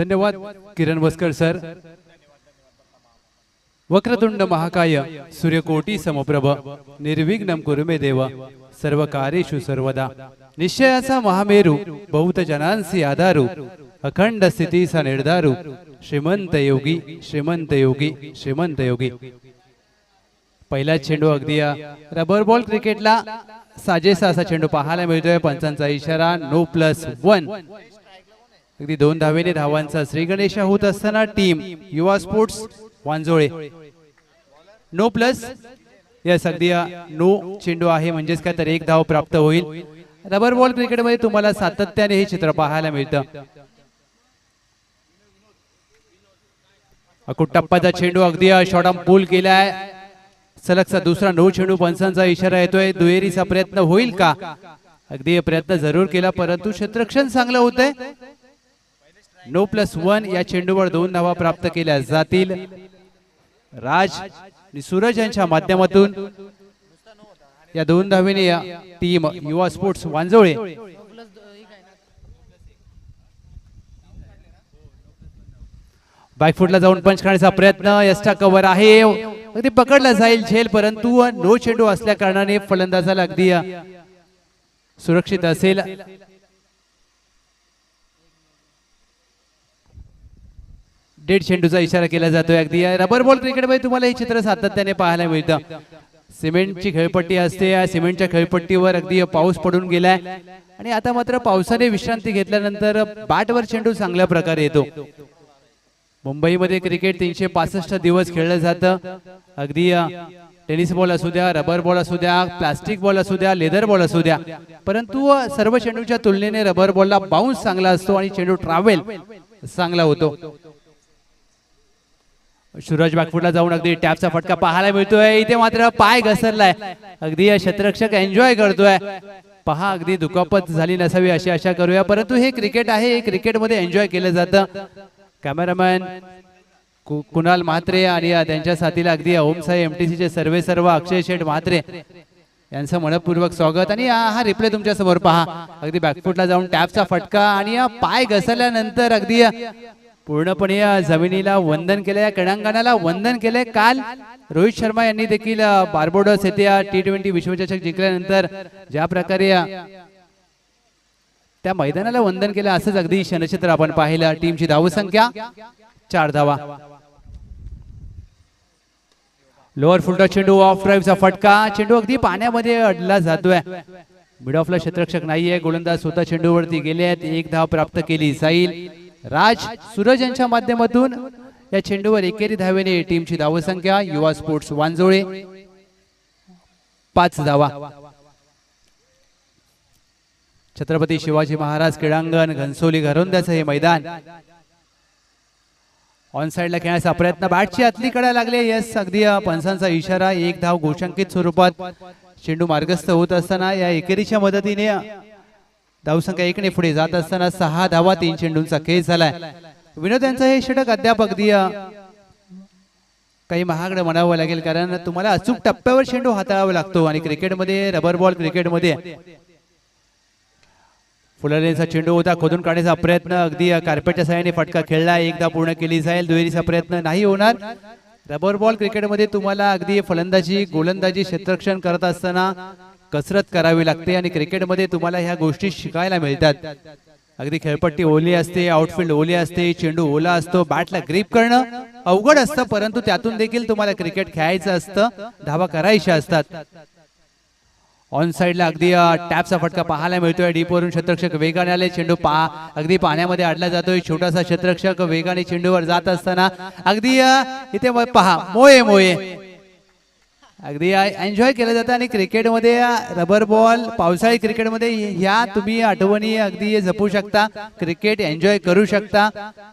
धन्यवाद किरण वस्कर सर. वक्रतुंड महाकाय सूर्यकोटी समप्रभ निर्विघ्न कुरुमे देव सर्व कार्येषु सर्वदा. निश्चयाचा महामेरू बहुत जनांसी आधारू अखंड स्थितीचा निर्धारू. श्रीमंत योगी श्रीमंत योगी श्रीमंत योगी. पहिला चेंडू अगदी रबर बॉल क्रिकेटला साजेसा असा चेंडू पाहायला मिळतोय. पंचांचा इशारा नो प्लस वन अगदी दोन धावेने धावांचा श्री गणेशा होत असताना team Yuva sports Wanjole. No plus. Yes अगदी नो चेंडू आहे म्हणजेच काय तर एक धाव प्राप्त होईल. रबर बॉल क्रिकेटमध्ये तुम्हाला सातत्याने हे चित्र पाहायला मिळतं. टप्पाचा चेंडू अगदी शॉर्ट पूल केलाय. सलगचा दुसरा नो चेंडू पंचांचा इशारा येतोय. दुहेरीचा प्रयत्न होईल का? अगदी प्रयत्न जरूर केला परंतु क्षेत्रक्षण चांगलं होतंय. नो प्लस वन या चेंडूवर दोन धावा प्राप्त केल्या जातील. राज आणि सूरज यांच्या माध्यमातून या दोन धावेने या टीम युवा स्पोर्ट्स वांजोळे बॅकफुटला जाऊन पंच करण्याचा प्रयत्न यष्टा कव्हर आहे. अगदी पकडला जाईल झेल परंतु नो चेंडू असल्या कारणाने फलंदाजाला अगदी सुरक्षित असेल. डेड चेंडूचा इशारा केला जातोय अगदी. या रबर बॉल क्रिकेटमध्ये तुम्हाला हे चित्र सातत्याने पाहायला मिळतं. सिमेंटची खेळपट्टी असते. या सिमेंटच्या खेळपट्टीवर अगदी पाऊस पडून गेलाय. आणि आता मात्र पावसाने विश्रांती घेतल्यानंतर बॅटवर चेंडू चांगल्या प्रकारे येतो. मुंबईमध्ये क्रिकेट तीनशे पासष्ट दिवस खेळलं जातं. अगदी टेनिस बॉल असू द्या रबर बॉल असू द्या प्लास्टिक बॉल असू द्या लेदर बॉल असू द्या. परंतु सर्व चेंडूच्या तुलनेने रबर बॉलला बाउन्स चांगला असतो आणि चेंडू ट्रॅव्हल चांगला होतो. सूरज बॅकफुटला जाऊन अगदी टॅपचा फटका पाहायला मिळतोय. इथे मात्र पाय घसरलाय. अगदी या क्षेत्ररक्षक एन्जॉय करतोय. पहा अगदी दुखापत झाली नसावी अशी आशा करूया. परंतु हे क्रिकेट आहे हे क्रिकेटमध्ये एन्जॉय केलं जातं. कॅमेरामॅन कु- कुणाल म्हात्रे आणि त्यांच्या साथीला अगदी ओमसाई एमटीसीचे सर्वे सर्व अक्षय शेठ म्हात्रे यांचं मनपूर्वक स्वागत. आणि हा रिप्ले तुमच्यासमोर पहा. अगदी बॅकफुटला जाऊन टॅपचा फटका आणि पाय घसरल्यानंतर अगदी पूर्णपणे या जमिनीला वंदन केलं या क्रीडांगणाला वंदन केलंय काल रोहित शर्मा यांनी देखील बार्बोडस येथे टी ट्वेंटी विश्वचषक जिंकल्यानंतर ज्या प्रकारे त्या मैदानाला वंदन केलं असंच अगदी क्षणचित्र आपण पाहिलं. टीमची धावसंख्या चार धावा. लोअर फुलटा चेंडू ऑफ ड्राईव्हचा फटका. चेंडू अगदी पाण्यामध्ये अडला जातोय. मिड ऑफला क्षेत्ररक्षक नाहीये. गोलंदाज स्वतः चेंडूवरती गेले आहेत एक धाव प्राप्त केली जाईल. राज सूरज यांच्या माध्यमातून या चेंडूवर एकेरी धावेने टीमची धावसंख्या युवा स्पोर्ट्स वांजोळे. पाच धावा. छत्रपती शिवाजी महाराज क्रीडांगण घनसोली घरोंद्याचं हे मैदान. ऑन साइडला खेळण्याचा प्रयत्न बॅटची आतली कडा लागले यस अगदी पंचांचा इशारा एक धाव घोषांकित स्वरूपात चेंडू मार्गस्थ होत असताना या एकेरीच्या मदतीने धावसंख्या एकने पुढे जात असताना सहा धावा तीन चेंडूंचा खेळ झालाय. विनोद यांचं हे षटक अद्याप अगदी काही महागडं म्हणावं लागेल कारण तुम्हाला अचूक टप्प्यावर चेंडू हाताळावा लागतो आणि क्रिकेटमध्ये रबर बॉल क्रिकेटमध्ये. फुलरेचा चेंडू होता खोदून काढण्याचा प्रयत्न. अगदी कार्पेटच्या सहाय्याने फटका खेळला. एकदा पूर्ण केली जाईल दुहेरीचा प्रयत्न नाही होणार. रबर बॉल क्रिकेटमध्ये तुम्हाला अगदी फलंदाजी गोलंदाजी क्षेत्ररक्षण करत असताना कसरत करावी लागते आणि क्रिकेटमध्ये तुम्हाला ह्या गोष्टी शिकायला मिळतात. अगदी खेळपट्टी ओली असते आउटफील्ड ओली असते चेंडू ओला असतो बॅटला ग्रीप करणं अवघड असतं परंतु त्यातून देखील तुम्हाला क्रिकेट खेळायचं असतं धावा करायच्या असतात. ऑन साइडला अगदी टॅपचा फटका पाहायला मिळतोय. डीपवरून वरून वेगाने आले चेंडू पा अगदी पाण्यामध्ये अडला जातोय. छोटासा क्षेत्रक्षक वेगाने चेंडूवर जात असताना अगदी इथे पहा मोये मोये. अगदी एन्जॉय केलं जातं. आणि क्रिकेटमध्ये रबर बॉल पावसाळी क्रिकेटमध्ये ह्या तुम्ही आठवणी अगदी जपू शकता. क्रिकेट एन्जॉय करू शकता.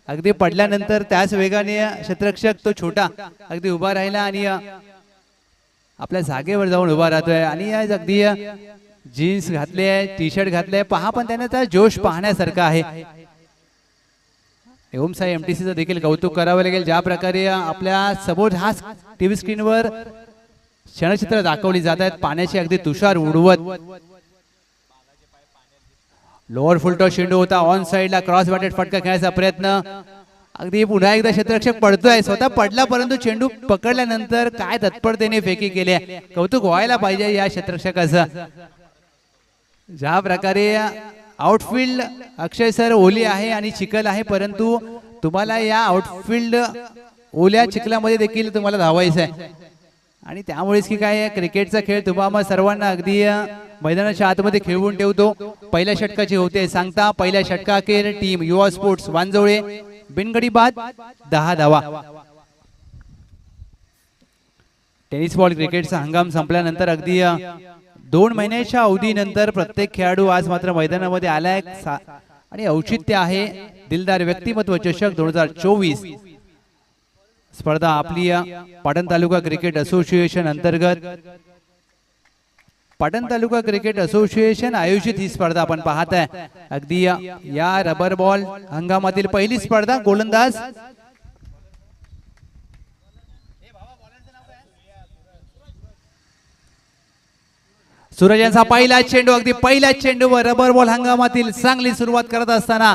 अगदी पडल्यानंतर त्याच वेगाने क्षेत्रक्षक तो छोटा अगदी उभा राहिला आणि आपल्या जागेवर जाऊन उभा राहतोय. आणि आज अगदी जीन्स घातले टी शर्ट घातले. पहा पण त्याने त्या जोश पाहण्यासारखा आहे. ओम साई एमटीसीचं देखील कौतुक करावं लागेल. ज्या प्रकारे आपल्यासमोर हा टीव्ही स्क्रीनवर क्षणचित्र दाखवली जात आहेत. पाण्याची अगदी तुषार उडवत. लोअर फुलटॉ चेंडू होता. ऑन साइडला क्रॉस बॅटेड फटका खेळायचा प्रयत्न. अगदी पुन्हा एकदा क्षेत्ररक्षक पडतोय. स्वतः पडला परंतु चेंडू पकडल्यानंतर काय तत्परतेने फेकी केल्या कौतुक व्हायला पाहिजे या क्षेत्ररक्षकाचं. ज्या प्रकारे आउटफील्ड अक्षय सर ओली आहे आणि चिखल आहे परंतु तुम्हाला या आउटफील्ड ओल्या चिखलामध्ये देखील तुम्हाला धावायचं आहे आणि त्यामुळेच की काय क्रिकेटचा खेळ तुम्हाला सर्वांना अगदी मैदानाच्या आतमध्ये खेळवून ठेवतो. पहिल्या षटकाचे होते सांगता पहिल्या षटकाखेर टीम युवा स्पोर्ट्स वांजवळे बिनगडी बाद दहा धावा. टेनिस बॉल क्रिकेटचा हंगाम संपल्यानंतर अगदी दोन महिन्याच्या अवधीनंतर प्रत्येक खेळाडू आज मात्र मैदानामध्ये आलाय. आणि औचित्य आहे. दिलदार व्यक्तिमत्व चषक दोन हजार चोवीस. स्पर्धा आपली या पाटण तालुका क्रिकेट असोसिएशन अंतर्गत. पाटण तालुका क्रिकेट असोसिएशन आयोजित ही स्पर्धा आपण पाहत आहे. अगदी या रबर बॉल हंगामातील पहिली स्पर्धा गोलंदाज. सूरज यांचा पहिला चेंडू अगदी पहिल्या चेंडूवर रबर बॉल हंगामातील चांगली सुरुवात करत असताना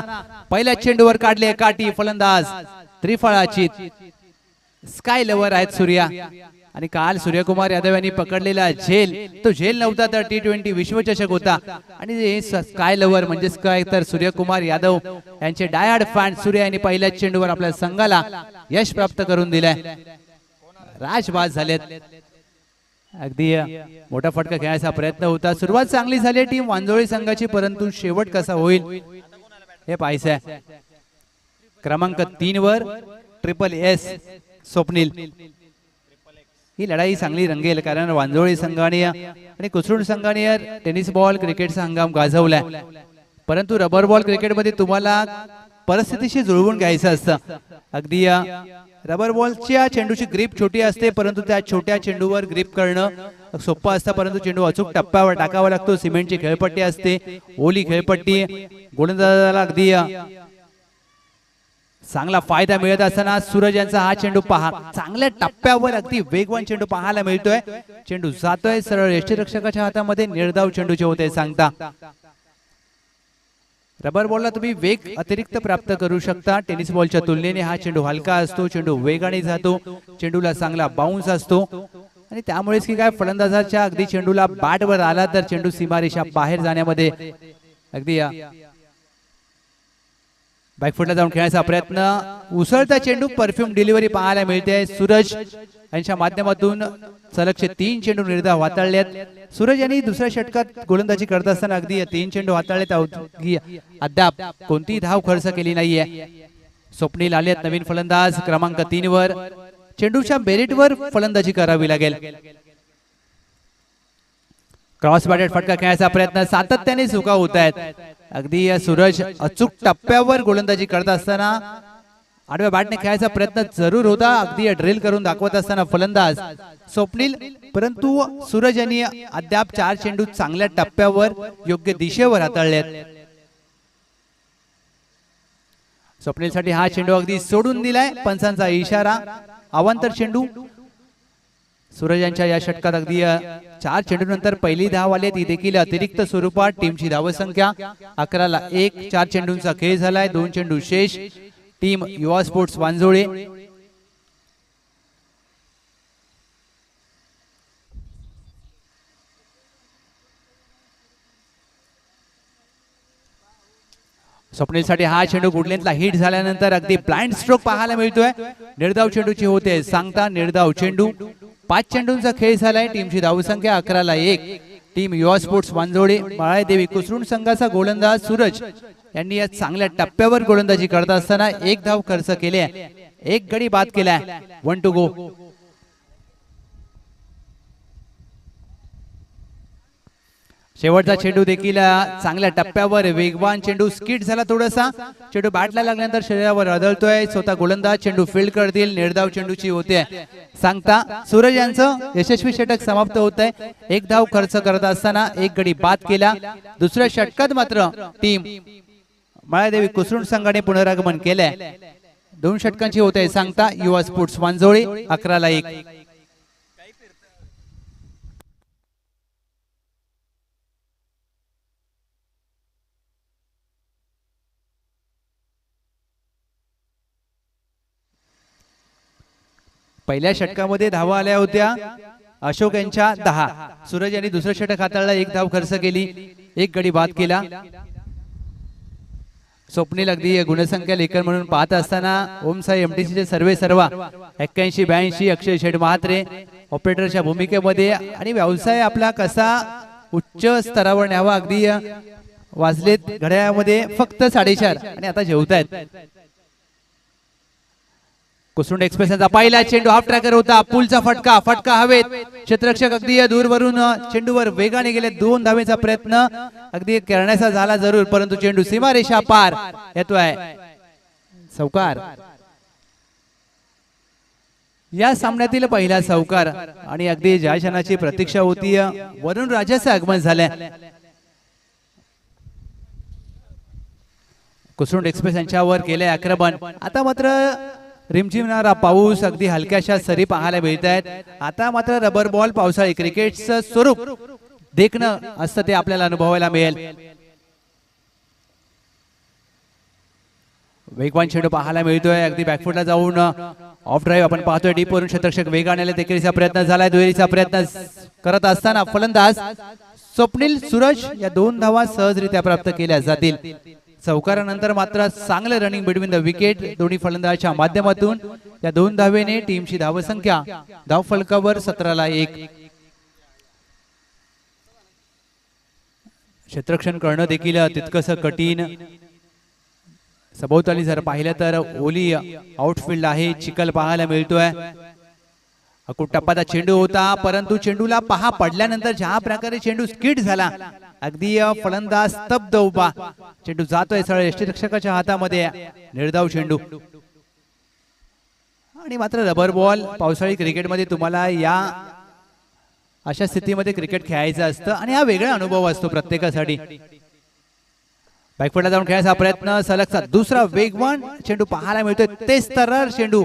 पहिल्या चेंडूवर काढले काठी फलंदाज. त्रिफळाची स्काय लवर आहेत सूर्या. आणि काल सूर्यकुमार यादव यांनी पकडलेला झेल तो झेल नव्हता तर टी ट्वेंटी विश्वचषक होता. आणि स्काय लवर म्हणजे स्काय तर सूर्यकुमार यादव यांचे डायहार्ड फॅन सूर्य यांनी पहिल्याच चेंडूवर आपल्या संघाला यश प्राप्त करून दिलाय. राजबाज झालेत. अगदी मोठा फटका खेळायचा प्रयत्न होता. सुरुवात चांगली झाली टीम वांजोळी संघाची परंतु शेवट कसा होईल हे पाहायचं आहे क्रमांक तीन वर ट्रिपल एस स्वप्नील. ही लढाई चांगली रंगेल कारण वांजोळी संघाने आणि कुसरुण संघाने टेनिस बॉल क्रिकेटचा हंगाम गाजवलाय. परंतु रबर बॉल क्रिकेटमध्ये तुम्हाला परिस्थितीशी जुळवून घ्यायचं असतं. अगदी रबर बॉलच्या चेंडूची ग्रीप छोटी असते परंतु त्या छोट्या चेंडूवर ग्रीप करणं सोपं असतं परंतु चेंडू अचूक टप्प्यावर टाकावा लागतो. सिमेंटची खेळपट्टी असते ओली खेळपट्टी गोलंदाजाला अगदी चांगला फायदा मिळत असताना सूरज यांचा हा चेंडू पहा. चांगल्या टप्प्यावर अगदी वेगवान चेंडू पाहायला मिळतोय. चेंडू जातोय. सरळ यष्टीरक्षकाच्या हातामध्ये निर्धाव चेंडूचे होते सांगता. रबर बॉलला तुम्ही वेग अतिरिक्त प्राप्त करू शकता. टेनिस बॉलच्या तुलनेने हा चेंडू हलका असतो. चेंडू वेगाने जातो. चेंडूला चांगला बाउन्स असतो. आणि त्यामुळेच की काय फलंदाजाच्या अगदी चेंडूला बॅटवर आला तर चेंडू सीमारेषा बाहेर जाण्यामध्ये अगदी बॅकफुटला जाऊन खेळण्याचा प्रयत्न. उसळता चेंडू परफ्यूम डिलिव्हरी पाहायला मिळते. सूरज यांच्या माध्यमातून सलगचे तीन चेंडू निर्धाव वाताळलेत सूरज यांनी दुसऱ्या षटकात गोलंदाजी करत असताना अगदी तीन चेंडू वाताळलेत अद्याप कोणतीही धाव खर्च केली नाहीये. स्वप्नील आलेत नवीन फलंदाज क्रमांक तीन वर चेंडूच्या बेरिटवर फलंदाजी करावी लागेल. क्रॉस बॅटेड फटका खेळायचा प्रयत्न. सातत्याने चुका होत आहेत. अगदी सूरज अचूक टप्प्यावर गोलंदाजी करत असताना आडव्या बॅटने खेळायचा प्रयत्न जरूर होता. अगदी ड्रिल करून दाखवत असताना फलंदाज स्वप्नील परंतु सूरज यांनी अद्याप चार चेंडू चांगल्या टप्प्यावर योग्य दिशेवर हाताळलेत. स्वप्नीलसाठी हा चेंडू अगदी सोडून दिलाय. पंचांचा इशारा अवांतर चेंडू सूरज यांच्या या षटकात अगदी चार चेंडू नंतर पहिली धाव आली ती देखील अतिरिक्त स्वरूपात टीमची धावसंख्या अकराला एक चार चेंडूंचा खेळ झालाय दोन चेंडू शेष टीम युवा स्पोर्ट्स वांजोळे. स्वप्नीलसाठी हा चेंडू गुडलेंतला हिट झाल्यानंतर अगदी ब्लाइंड स्ट्रोक पाहायला मिळतोय. निर्धाव चेंडूची होते सांगता निर्धाव चेंडू. पाच चेंडूंचा खेळ झालाय टीमची धावसंख्या अकराला एक. टीम युवा स्पोर्ट्स वांजोडे बाळादेवी कुसरून संघाचा गोलंदाज सूरज. यांनी या चांगल्या टप्प्यावर गोलंदाजी करत असताना एक धाव खर्च आहे. एक गडी बाद केलाय. वन टू गो शेवटचा चेंडू देखील चांगल्या टप्प्यावर वेगवान चेंडू स्किट झाला थोडासा. चेंडू बॅटला लागल्यानंतर शरीरावर आदळतोय. स्वतः गोलंदाज चेंडू फील्ड करतील. निर्धाव चेंडूची होते. सांगता सूरज यांचं यशस्वी षटक समाप्त होत आहे एक धाव खर्च करत असताना एक गडी बाद केला. दुसऱ्या षटकात मात्र टीम माळादेवी कुसरुण संघाने पुनरागमन केलंय. दोन षटकांची होते. सांगता युवा स्पोर्ट्स वांजोळे अकराला एक. पहिल्या षटकामध्ये धावा आल्या होत्या अशोक यांच्या दहा. सूरज यांनी दुसरं षटक हाताळला एक धाव खर्च केली एक गडी बाद केला. स्वप्नील अगदी गुणसंख्या लेखन म्हणून पाहत असताना ओम साई एमटीसीचे सर्वे सर्वा. एक्क्याऐंशी ब्याऐंशी अक्षय शेठ महात्रे ऑपरेटरच्या भूमिकेमध्ये आणि व्यवसाय आपला कसा उच्च स्तरावर न्यावा अगदी वाजलेत घड्याळामध्ये फक्त साडेचार. आणि आता जेवतायत. कुसुंड एक्सप्रेस पहिला चेंडू हाफ ट्रॅकर होता. पुलचा फटका फटका हवेत. क्षेत्ररक्षक अगदी दूरवरून चेंडूवर वेगाने गेले. दोन धावेचा प्रयत्न अगदी करण्याचा झाला जरूर परंतु चेंडू सीमारेषा पार येतोय. सौकार या सामन्यातील पहिला सौकार आणि अगदी ज्या क्षणाची प्रतीक्षा होती वरुण राजाचं आगमन झालंय. कुसुंड एक्सप्रेस यांच्यावर केले आक्रमण. आता मात्र रिमझिमणारा पाऊस अगदी हलक्याशा सरी पाहायला मिळत आहेत आता मात्र रबर बॉल पावसाळी क्रिकेटचं स्वरूप देखणं असतं ते आपल्याला अनुभवायला मिळेल. वेगवान चेंडू पाहायला मिळतोय. अगदी बॅकफुटला जाऊन ऑफ ड्राईव्ह आपण पाहतोय. डीप वरून शतरक्षक वेगाने आले देखीलचा प्रयत्न झालाय. दुहेरीचा प्रयत्न करत असताना फलंदाज स्वप्नील सूरज या दोन धावा सहजरित्या प्राप्त केल्या जातील. चौकारानंतर मात्र चांगलं रनिंग बिटवीन द विकेट दोन्ही फलंदाजाच्या माध्यमातून. या दोन धावेने टीमची धावसंख्या धाव फलकावर सतराला एक. क्षेत्रक्षण करणं देखील तितकस कठीण. सभोवताली जर पाहिलं तर ओली आउटफील्ड आहे चिखल पाहायला मिळतोय. अकूट टप्पाचा चेंडू होता परंतु चेंडूला पहा पडल्यानंतर ज्या प्रकारे चेंडू स्किट झाला अगदी फलंदाज स्तब्ध उभा. चेंडू जातोय सरळ यष्टीरक्षकाच्या हातामध्ये. निर्धाव चेंडू. आणि मात्र रबर बॉल पावसाळी क्रिकेटमध्ये तुम्हाला या अशा स्थितीमध्ये क्रिकेट खेळायचं असतं आणि हा वेगळा अनुभव असतो प्रत्येकासाठी. बॅकफुटला जाऊन खेळायचा प्रयत्न सलगचा दुसरा वेगवान चेंडू पाहायला मिळतोय. तेच तर चेंडू.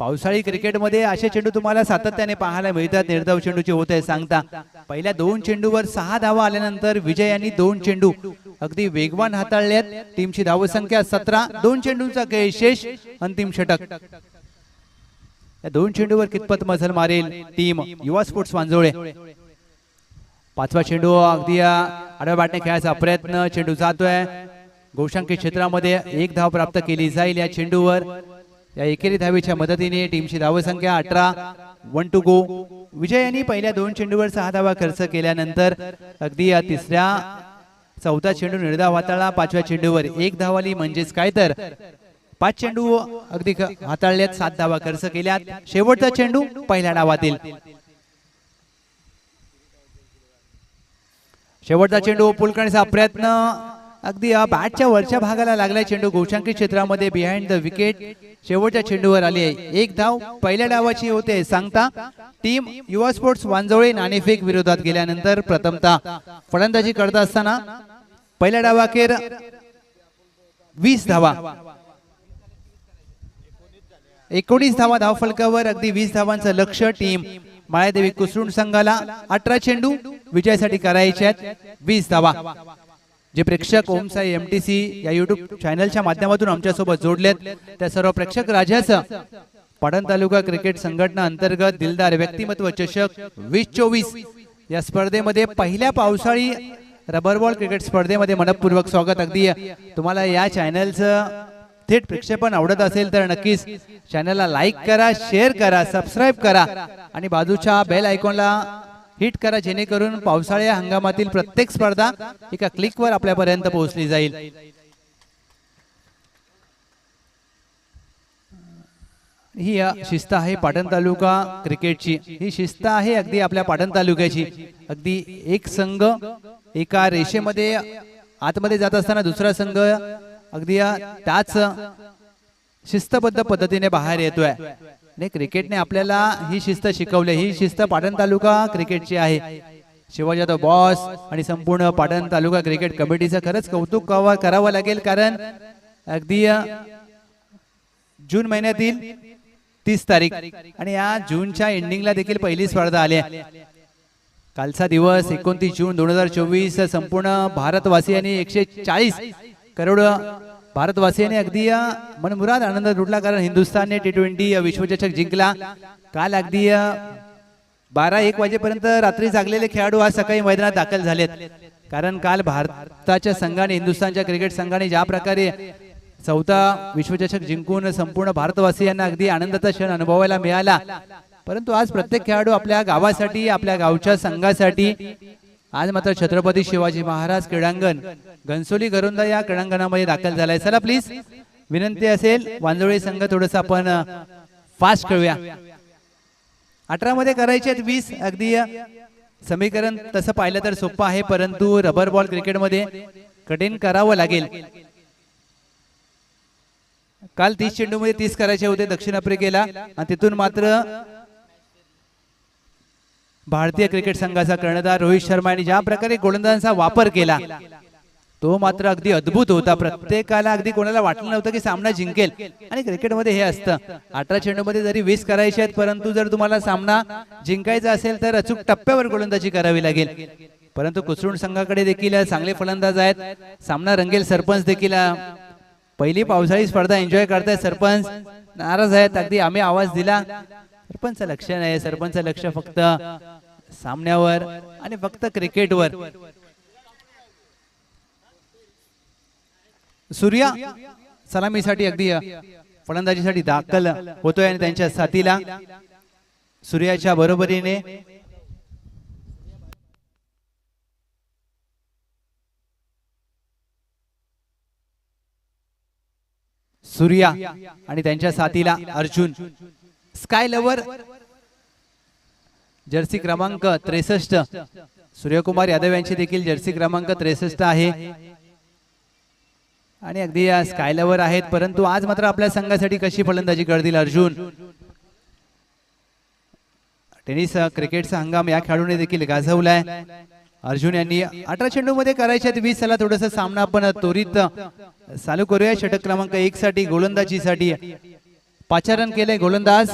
पावसाळी क्रिकेटमध्ये असे चेंडू तुम्हाला सातत्याने पाहायला मिळतात. निर्धाव चेंडूचे होत आहे सांगता. पहिल्या दोन चेंडूवर सहा धावा आल्यानंतर विजय यांनी दोन चेंडू अगदी वेगवान हाताळल्यात. टीमची धावसंख्या सतरा दोन चेंडूंचा खेळ शेष अंतिम षटक. या दोन चेंडूवर कितपत मजल मारेल टीम युवा स्पोर्ट्स वांजोळे. पाचवा चेंडू अगदी आडव्या बाटने खेळायचा प्रयत्न. चेंडू जातोय. गोशांकी क्षेत्रामध्ये एक धाव प्राप्त केली जाईल या चेंडूवर. या एकेरी धावेच्या मदतीने टीमची धावसंख्या अठरा वन टू गो विजय यांनी पहिल्या दोन चेंडूवर सहा धावा खर्च केल्यानंतर अगदी या तिसऱ्या चौथा चेंडू निर्धाव हाताळला. पाचव्या चेंडूवर एक धावाली म्हणजेच काय तर पाच चेंडू अगदी हाताळल्यात सात धावा खर्च केल्यात. शेवटचा चेंडू पहिल्या डावातील. शेवटचा चेंडू पुलकर्णीचा प्रयत्न. अगदी या बॅटच्या वरच्या भागाला लागलाय चेंडू. गोशांकी क्षेत्रामध्ये बिहाइंड द विकेट शेवटच्या चेंडूवर आली आहे. एक धाव पहिल्या डावाची होते. सांगता टीम युवा स्पोर्ट्स वांजोळे नाणेफेक विरोधात गेल्यानंतर प्रथमता फलंदाजी करत असताना पहिल्या डावाखेर वीस धावा. एकोणीस धावा धावफलकावर अगदी वीस धावांचं लक्ष टीम मायादेवी कुसरुण संघाला. अठरा चेंडू विजयासाठी करायचे आहेत. वीस धावा. जे प्रेक्षक ओमसाई एम टी सी या युट्यूब चॅनलच्या माध्यमातून आमच्यासोबत जोडलेत त्या सर्व प्रेक्षक राजाचं पाटण तालुका क्रिकेट संघटना अंतर्गत दिलदार व्यक्तिमत्व चषक वीस चोवीस या स्पर्धेमध्ये पहिल्या पावसाळी रबर बॉल क्रिकेट स्पर्धेमध्ये मनपूर्वक स्वागत अगदी तुम्हाला या चॅनलचं थेट प्रक्षेपण आवडत असेल तर नक्कीच चॅनलला लाईक करा शेअर करा सबस्क्राईब करा आणि बाजूच्या बेल आयकॉनला हिट करा जेणेकरून पावसाळ्या हंगामातील प्रत्येक स्पर्धा एका क्लिकवर आपल्यापर्यंत पोहोचली जाईल. ही शिस्त आहे पाटण तालुका क्रिकेटची. ही शिस्त आहे अगदी आपल्या पाटण तालुक्याची. अगदी एक संघ एका रेषेमध्ये आतमध्ये जात असताना दुसरा संघ अगदी त्याच शिस्तबद्ध पद्धतीने बाहेर येतोय. आणि क्रिकेटने आपल्याला ही शिस्त शिकवली. ही शिस्त पाटण तालुका क्रिकेटची आहे. शिवाजी जाधव बॉस आणि संपूर्ण पाटण तालुका क्रिकेट कमिटीचं खरंच कौतुक करावं करावं लागेल. कारण अगदी जून महिन्यातील तीस तारीख. आणि या जूनच्या एंडिंगला देखील पहिली स्पर्धा आली आहे. कालचा दिवस एकोणतीस जून दोन हजार चोवीस संपूर्ण भारतवासियांनी एकशे चाळीस करोड भारतवासियांनी अगदी मनमुराद आनंद लुटला कारण हिंदुस्थानने टी ट्वेंटी विश्वचषक जिंकला. काल अगदी बारा एक वाजेपर्यंत रात्री जागलेले खेळाडू आज सकाळी मैदानात दाखल झालेत. कारण काल भारताच्या संघाने हिंदुस्थानच्या क्रिकेट संघाने ज्या प्रकारे चौथा विश्वचषक जिंकून संपूर्ण भारतवासियांना अगदी आनंदाचा क्षण अनुभवायला मिळाला. परंतु आज प्रत्येक खेळाडू आपल्या गावासाठी आपल्या गावच्या संघासाठी आज मात्र छत्रपती शिवाजी महाराज क्रीडांगण घनसोली गरुंदा या क्रीडांगणामध्ये दाखल झालाय. चला प्लीज विनंती असेल वांजोळी संघ थोडस आपण फास्ट खेळूया. अठरा मध्ये करायचे आहेत वीस अगदी समीकरण तसं पाहिलं तर सोपं आहे परंतु रबर बॉल क्रिकेटमध्ये कठीण करावं लागेल. काल तीस चेंडू मध्ये तीस करायचे होते दक्षिण आफ्रिकेला आणि तिथून मात्र भारतीय क्रिकेट संघाचा कर्णधार रोहित शर्मा यांनी ज्या प्रकारे गोलंदाजांचा वापर केला तो मात्र अगदी अद्भुत होता. प्रत्येकाला अगदी कोणाला वाटलं नव्हतं की सामना जिंकेल. आणि क्रिकेटमध्ये हे असतं. अठरा चेंडू मध्ये जरी वीस करायचे आहेत परंतु जर तुम्हाला सामना जिंकायचा असेल तर अचूक टप्प्यावर गोलंदाजी करावी लागेल. परंतु कुसरुण संघाकडे देखील चांगले फलंदाज आहेत. सामना रंगेल सरपंच देखील पहिली पावसाळी स्पर्धा एन्जॉय करतायत सरपंच. नाराज आहेत. अगदी आम्ही आवाज दिला. सरपंच लक्ष नाही. सरपंच लक्ष फक्त सामन्यावर आणि फक्त क्रिकेटवर. सूर्या सलामीसाठी अगदी फलंदाजीसाठी दाखल होतोय आणि त्यांच्या साथीला सूर्याच्या बरोबरीने सूर्या आणि त्यांच्या साथीला अर्जुन. स्काय लवर जर्सी क्रमांक त्रेसष्ट. सूर्यकुमार यादव यांची देखील जर्सी क्रमांक त्रेसष्ट आहे. आणि अगदी या स्कायलवर आहेत परंतु आज मात्र आपल्या संघासाठी कशी फलंदाजी करतील अर्जुन? टेनिस क्रिकेटचा हंगाम या खेळाडूने देखील गाजवलाय. अर्जुन यांनी अठरा चेंडू मध्ये करायच्या वीस साला थोडस सामना आपण त्वरित. चालू करूया षटक क्रमांक एक साठी गोलंदाजीसाठी पाचारण केले गोलंदाज.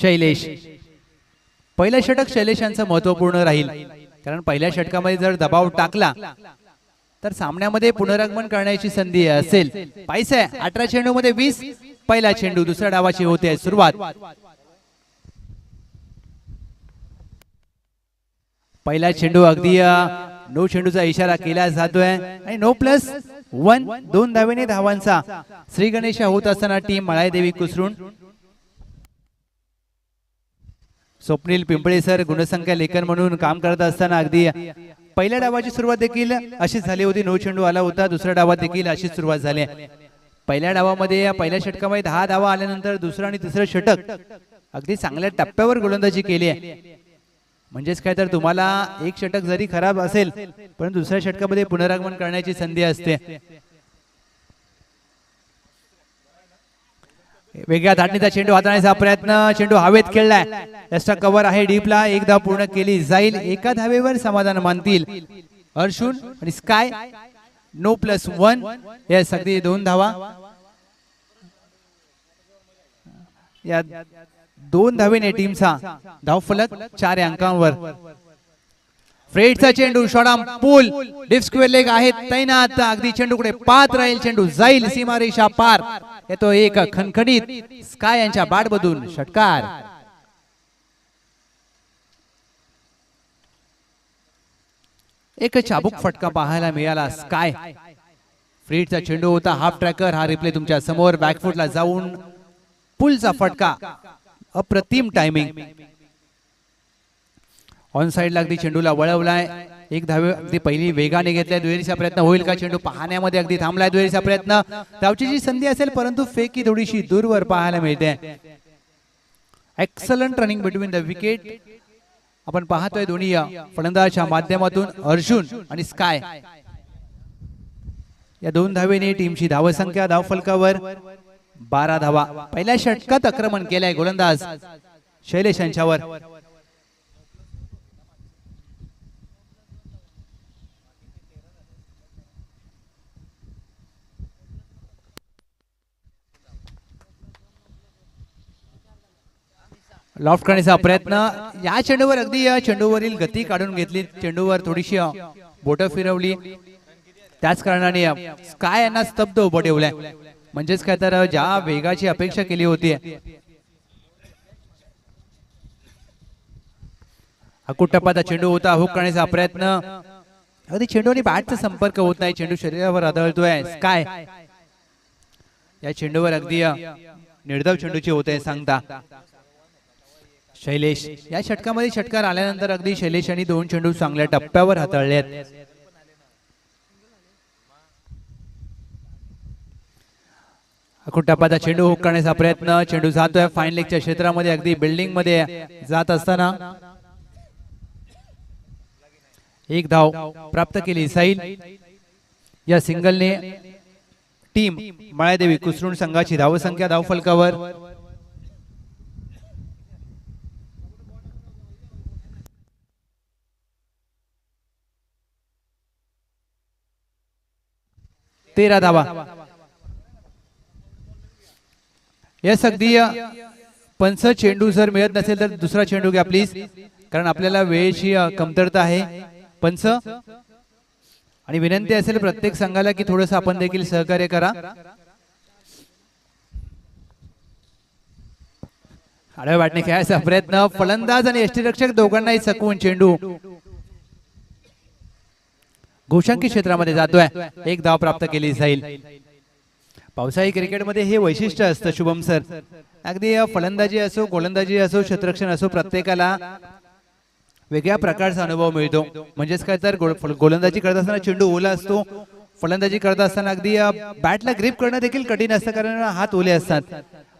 शैलेश. पहिलं षटक शैलेश यांचं महत्त्वपूर्ण राहील. कारण पहिल्या षटकामध्ये जर दबाव टाकला तर सामन्यामध्ये पुनरागमन करण्याची संधी असेल. पाहिजे अठरा चेंडू मध्ये वीस पहिला चेंडू दुसऱ्या डावाची होते सुरुवात. पहिला चेंडू अगदी नऊ नो चेंडूचा इशारा केला जातोय. आणि नो प्लस वन दोन धावेने धावांचा श्री गणेश होत असताना टीम मळायदेवी कुसरून स्वप्नील पिंपळे सर गुणसंख्या लेखन म्हणून काम करत असताना अगदी पहिल्या डावाची सुरुवात देखील अशीच झाली होती. नऊ चेंडू आला होता. दुसऱ्या डावात देखील अशीच सुरुवात झाली. पहिल्या डावामध्ये पहिल्या षटकामध्ये दहा धावा आल्यानंतर दुसरं आणि तिसरं षटक अगदी चांगल्या टप्प्यावर गोलंदाजी केली आहे. म्हणजेच काय तर तुम्हाला एक षटक जरी खराब असेल पण दुसऱ्या षटकामध्ये पुनरागमन करण्याची संधी असते. वेगळ्या धाटणीचा चेंडू हाताळण्याचा प्रयत्न चेंडू हवेत खेळलाय. एक्स्ट्रा कव्हर आहे. डीपला एक धाव पूर्ण केली जाईल. एका धावेवर समाधान मानतील अर्जुन आणि स्काय नो प्लस वन या अगदी दोन धावा. या दोन धावेने टीमचा धावफलक चार अंकांवर. फ्रेडचा चेंडू short arm pull. Deep square leg आहे तैनात. अगदी चेंडूकडे पाहत राहील चेंडू. जाईल सीमारेषा पार. येतो एक खणखणीत स्काय यांच्या बाटमधून षटकार. एक चाबूक फटका पाहायला मिळाला. स्काय फ्रीडचा चेंडू होता. हाफ ट्रॅकर हा रिप्ले तुमच्यासमोर. बॅकफुटला जाऊन. पुलचा फटका. अप्रतिम टायमिंग ऑन साइडला अगदी चेंडूला वळवलाय. एक धावे अगदी पहिली वेगाने घेतलाय दुहेरीचा प्रयत्न. होईल का चेंडू? पाहण्यामध्ये अगदी थांबलाय दुहेरीचा प्रयत्न. धावची जी संधी असेल परंतु फेकी थोडीशी दूरवर पाहायला मिळते. Excellent running between the wicket आपण पाहतोय दोन्ही फलंदाजच्या माध्यमातून अर्जुन आणि स्काय या दोन धावेने टीमची धावसंख्या धावफलकावर बारा धावा. पहिल्या षटकात आक्रमण केलंय गोलंदाज. शैलेश यांच्यावर. लॉफ्ट करण्याचा प्रयत्न. या चेंडूवर अगदी या चेंडूवरील गती काढून घेतली. चेंडूवर थोडीशी बोट फिरवली. त्याच कारणाने स्काय यांना स्तब्ध उभं ठेवलंय. म्हणजेच काय तर ज्या वेगाची अपेक्षा केली होती. अकुट टप्प्याचा चेंडू होता. हुक करण्याचा प्रयत्न. अगदी चेंडूने बॅटचा संपर्क होत नाही. चेंडू शरीरावर आदळतोय. स्काय या चेंडूवर अगदी निर्धव चेंडूची होते सांगता. शैलेश या षटकामध्ये षटकार आल्यानंतर अगदी शैलेश आणि दोन चेंडू चांगल्या टप्प्यावर हाताळलेत. टप्प्याचा चेंडू हुक करण्याचा प्रयत्न. चेंडू जातोय फाईन लेगच्या क्षेत्रामध्ये अगदी बिल्डिंगमध्ये जात असताना. एक धाव प्राप्त केली साईल या सिंगलने टीम माळ्यादेवी कुसरून संघाची धावसंख्या धावफलकावर. तेरा धावा यस अगदी पंच चेंडू जर मिळत नसेल तर दुसरा चेंडू घ्या प्लीज कारण आपल्याला वेळेची कमतरता आहे. पंच. आणि विनंती असेल प्रत्येक संघाला की थोडस आपण देखील सहकार्य करा. आडव्या वाटणे खेळायचा प्रयत्न. फलंदाज आणि यष्टीरक्षक दोघांनाही सकवून चेंडू. घोषांकी क्षेत्रामध्ये जातोय. एक धाव प्राप्त केली जाईल. पावसाळी क्रिकेटमध्ये हे वैशिष्ट्य असतं शुभम सर. अगदी फलंदाजी असो गोलंदाजी असो क्षेत्ररक्षण असो प्रत्येकाला वेगळ्या प्रकारचा अनुभव मिळतो. म्हणजेच काय तर गोलंदाजी करत असताना चेंडू ओला असतो. फलंदाजी करत असताना अगदी बॅटला ग्रिप करणं देखील कठीण असतं कारण हात ओले असतात.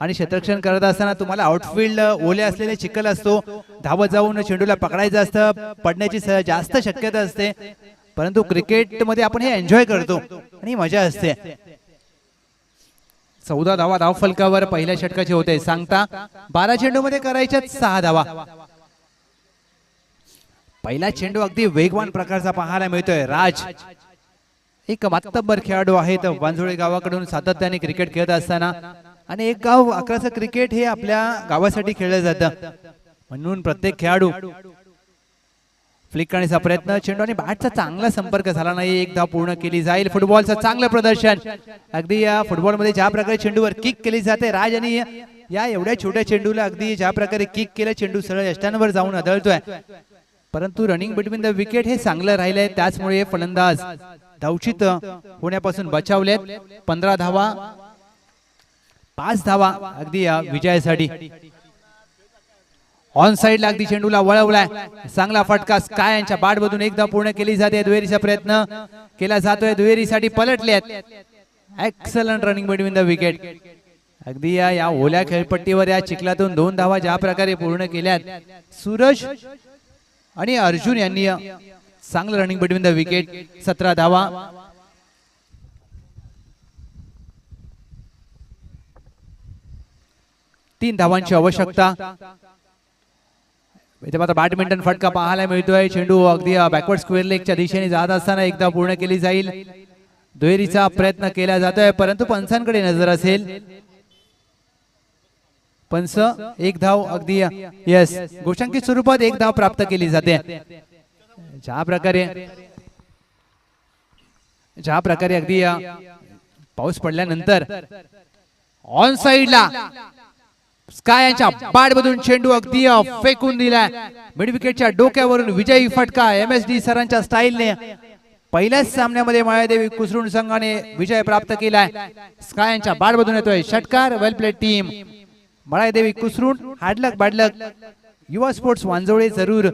आणि क्षेत्ररक्षण करत असताना तुम्हाला आउटफील्ड ओले असलेले चिखल असतो. धावत जाऊन चेंडूला पकडायचं असतं. पडण्याची जास्त शक्यता असते. परंतु क्रिकेटमध्ये आपण हे एन्जॉय करतो. आणि मजा असते. चौदा धावा धाव फलकावर पहिल्या षटकाचे होते. सांगता बारा चेंडू मध्ये करायच्या सहा धावा. पहिला चेंडू अगदी वेगवान प्रकारचा पाहायला मिळतोय. राज. एक मातब्बर खेळाडू आहेत. वांझोळे गावाकडून सातत्याने क्रिकेट खेळत असताना. आणि एक गाव अकराचं क्रिकेट हे आपल्या गावासाठी खेळलं जातं. म्हणून प्रत्येक खेळाडू फ्लिक करण्याचा प्रयत्न चेंडू आणि बॅटचा चांगला संपर्क झाला नाही. एक धाव पूर्ण केली जाईल. फुटबॉलचं चांगलं प्रदर्शन. अगदी या फुटबॉलमध्ये ज्या प्रकारे चेंडूवर किक केली जाते राज आणि या एवढ्या छोट्या चेंडूला अगदी ज्या प्रकारे किक केलं चेंडू सरळ यष्टांवर जाऊन आदळतोय. परंतु रनिंग बिटवीन द विकेट हे चांगलं राहिलंय. त्याचमुळे फलंदाज धावचित होण्यापासून बचावलेत. पंधरा धावा पाच धावा अगदी या विजयासाठी. ऑन साईडला अगदी चेंडूला वळवलाय. चांगला फटका. स्काय यांच्या बाट मधून एकदा पूर्ण केली जाते दुहेरीचा प्रयत्न. केला जातोय. दुहेरीसाठी पलटले excellent running between the wicket अगदी या या ओल्या खेळपट्टीवर या चिखलातून दोन धावा ज्या प्रकारे पूर्ण केल्यात. सूरज आणि अर्जुन यांनी चांगलं रनिंग बिटवीन द विकेट सतरा धावा. तीन धावांची आवश्यकता. इथे मात्र बॅडमिंटन फटका पाहायला मिळतोय. चेंडू अगदी बॅकवर्ड स्क्वेअर लेगच्या दिशेने जात असताना एकदा पूर्ण केली जाईल. दुहेरीचा प्रयत्न केला जातोय परंतु पंचांकडे नजर असेल. पंच एक धाव अगदी यस गोषांकित स्वरूपात एक धाव प्राप्त केली जाते. ज्या प्रकारे ज्या प्रकारे अगदी पाऊस पडल्यानंतर ऑन साइडला स्काय यांच्या पाठमधून चेंडू अगदी फेकून दिलाय. मिडविकेटच्या डोक्यावरून विजयी फटका एम एस डी सरांच्या स्टाईलने पहिल्याच सामन्यामध्ये मायादेवी कुसरून संघाने विजय प्राप्त केलाय. स्काय यांच्या मधून येतोय षटकार वेल प्लेड टीम मळादेवी कुसरून हाडलक बाडलक युवा स्पोर्ट्स वांजोळे जरूर.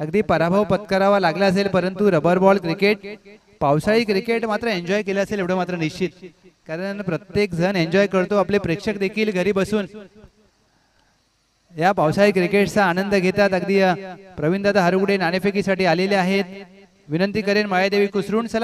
अगदी पराभव पत्करावा लागला असेल परंतु रबर बॉल क्रिकेट पावसाळी क्रिकेट मात्र एन्जॉय केलं असेल एवढं मात्र निश्चित. कारण प्रत्येक जण एन्जॉय करतो आपले प्रेक्षक देखील घरी बसून. या पावसाळी क्रिकेटचा आनंद घेतात अगदी प्रवीणदादा हरगुडे नाणेफेकीसाठी आलेले आहेत. विनंती करेन मायादेवी कुसरून.